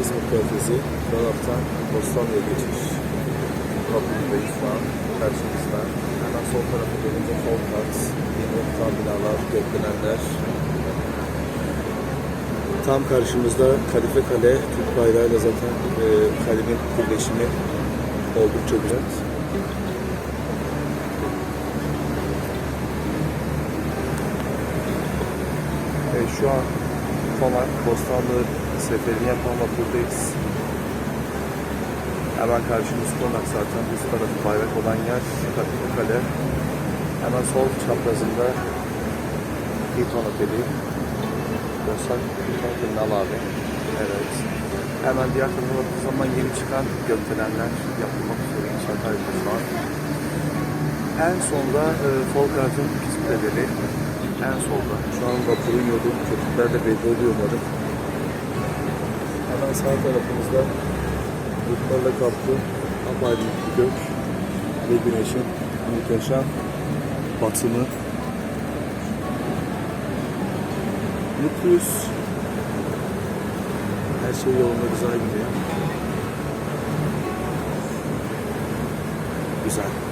İzmir Körfezi, Dolap'tan Bostanlı'ya geçiş. Kapıdayız şu an, karşımızda. Hemen sol tarafa gelince Folkat, yeni yapılan binalar, gökdelenler. Tam karşımızda Kadife Kale, Türk bayrağıyla zaten e, kalenin birleşimi oldukça güzel. Evet, şu an Konak, Bostanlı seferini yapan vapurdayız. Hemen karşımız Konak zaten. Üst tarafı bayrak olan yer Kadife Kale. Hemen sol çaprazında Hilton Oteli. Bostan Hilton Oteli'ni al abi. Evet. Hemen diğer tarafa baktığı zaman yeni çıkan gökdelenler yapılmak üzere inşaat halinde şu an. En sonda e, Folkart'ın kütüphaneleri. En solda. Şu an vapurun yolu köpüklerle belli oluyor umarım. Hemen sağ tarafımızda bulutlarla kaplı apayrılık bir gök ve güneşin muhteşem batımı. Mutluyuz. Her şey yolunda güzel gidiyor. Güzel.